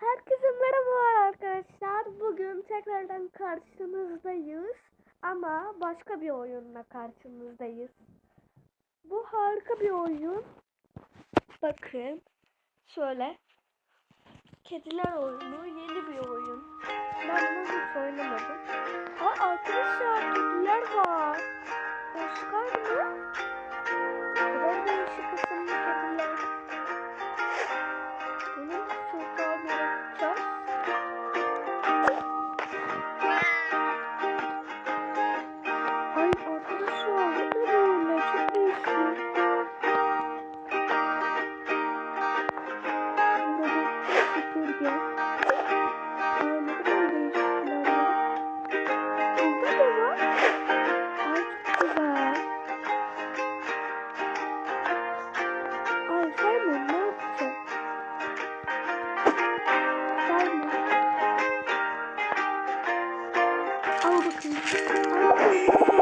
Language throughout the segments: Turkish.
Herkese merhabalar arkadaşlar. Bugün tekrardan karşınızdayız. Ama başka bir oyunla karşınızdayız. Bu harika bir oyun. Bakın. Şöyle. Kediler oyunu yeni bir oyun. Ben bunu hiç oynamadım. Aa arkadaşlar kediler var. Hoş geldin. Kadar değişik Thank you.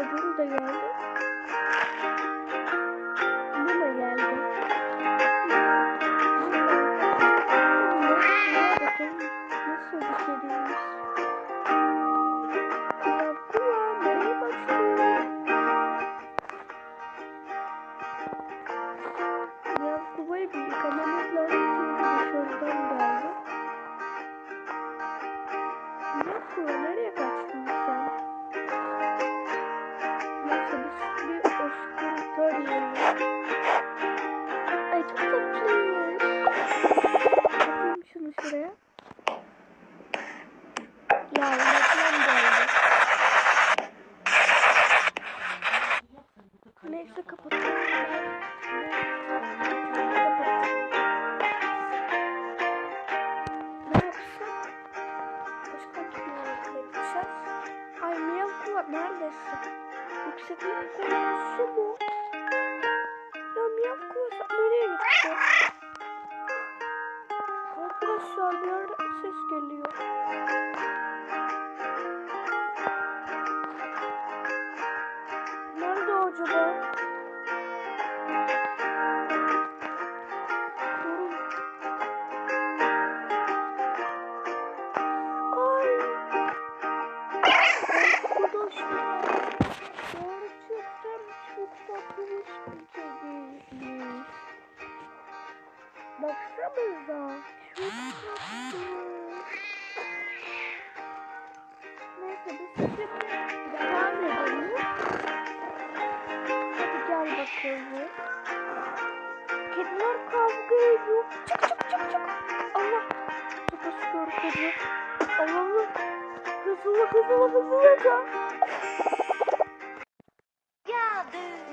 Öbürü de geldi. istediğim konu su? Ya miyav kursa nereye gitti?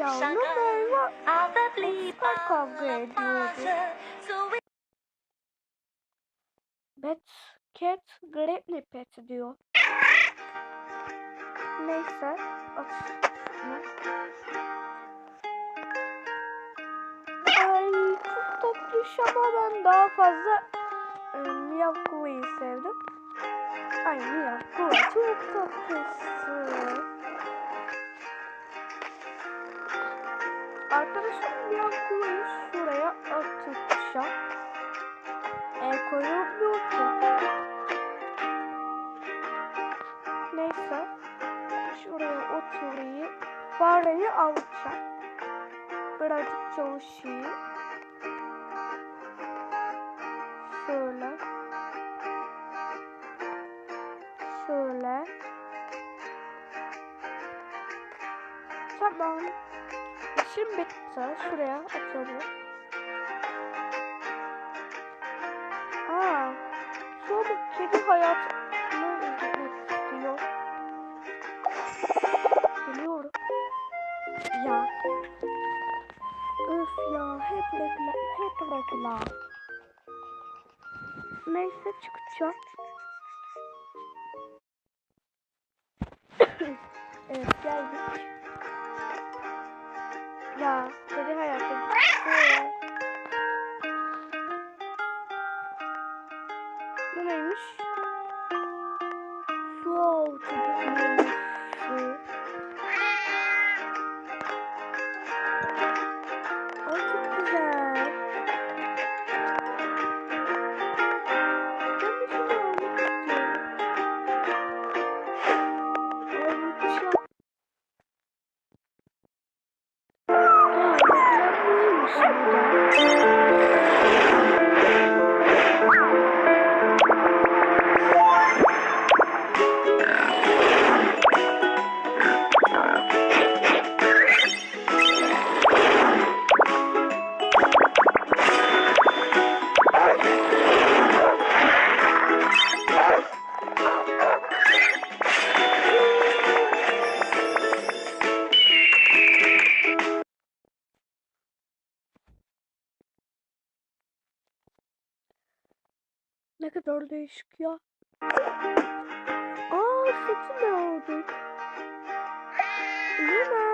Yavrum Elma Kuşlar kavga ediyordu. Bet, cat, grepli pet diyor. Neyse. At. Ay çok tatlış ama ben daha fazla e, sevdim. Ay Miyav çok tatlısın. Ben koyayım şuraya atacağım. E koyulmuyor ki. Neyse. Şuraya oturayım. Fareyi alacağım. Birazcık çalışayım. Şöyle. Şöyle. Tamam. İşim bitti. Şuraya atalım. Aa, sonra kedi hayatını izlemek istiyor. Biliyorum. Ya. Öf ya hep reklam, hep reklam. Neyse çıkacağım. Ne kadar değişik ya. Aa satın aldık. Luna. Al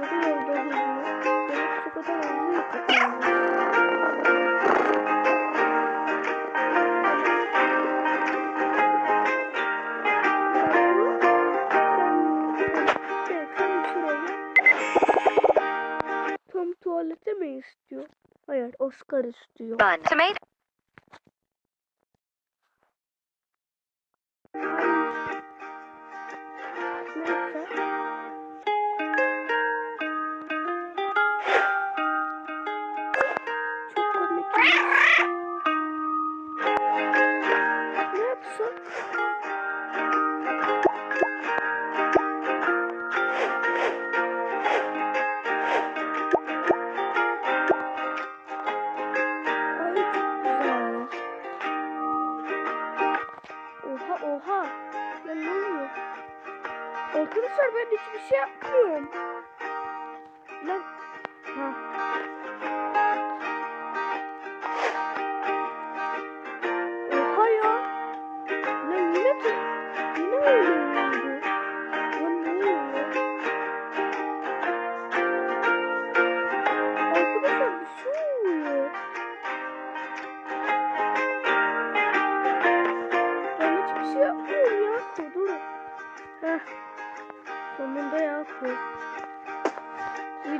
Tom tuvalete mi istiyor? Hayır, Oscar istiyor. Bun. Tomato.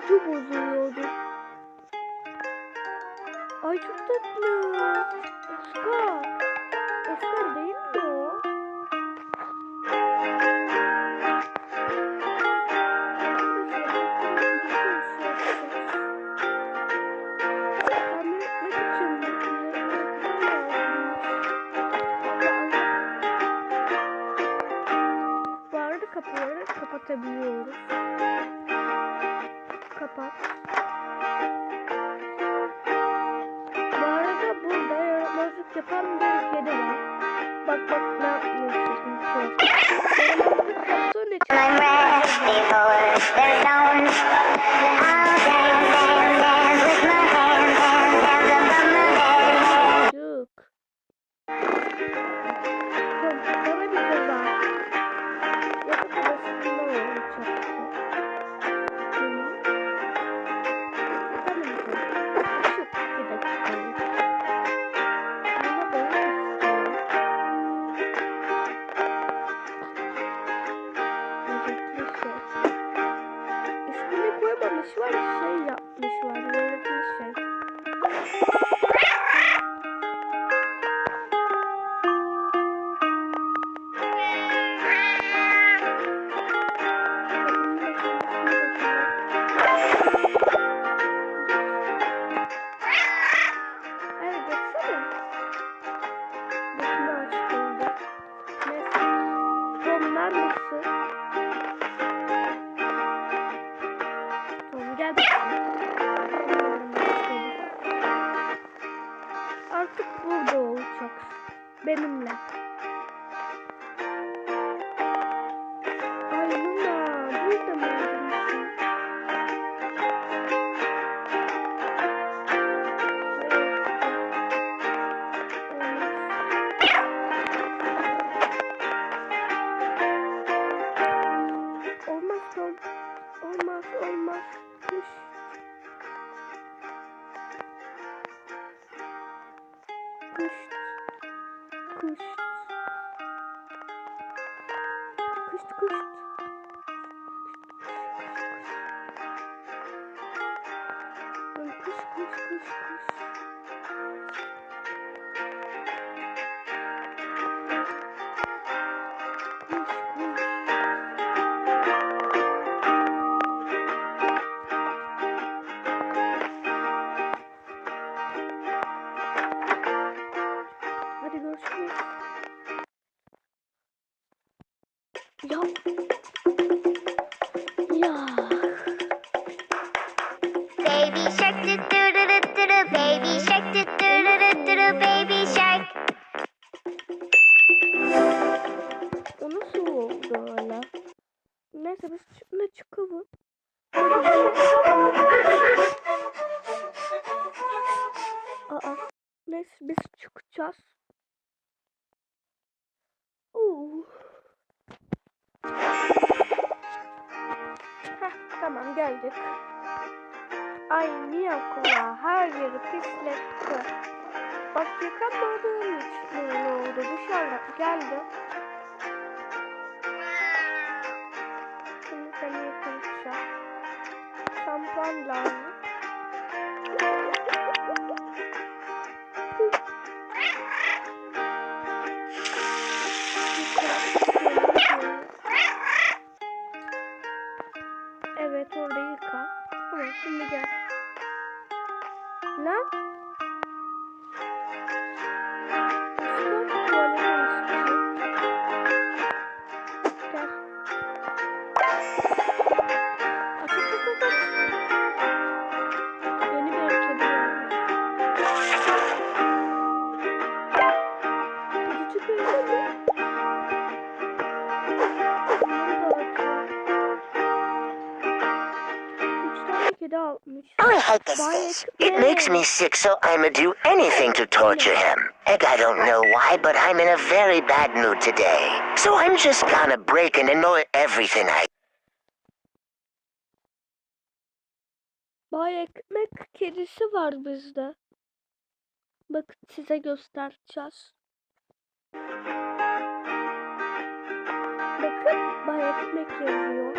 Video bozuluyordu. Ay çok tatlı. Oscar. Oscar değil mi o? Kapat. Bu arada burada yaramazlık yapan Baby shark, Ay Miyakula her yeri pisletti. Bak yıkamadığım için oldu. Dışarıda geldi. Şimdi seni yıkayacağım. Şampuan lazım. Evet orada yıka. Tamam şimdi gel. Non? I hate this. It makes me sick, so I'ma do anything to torture him. Heck, I don't know why, but I'm in a very bad mood today. So I'm just gonna break and annoy everything I Bay ekmek kedisi var bizde. Bakın size göstereceğiz. Bakın bay ekmek yazıyor.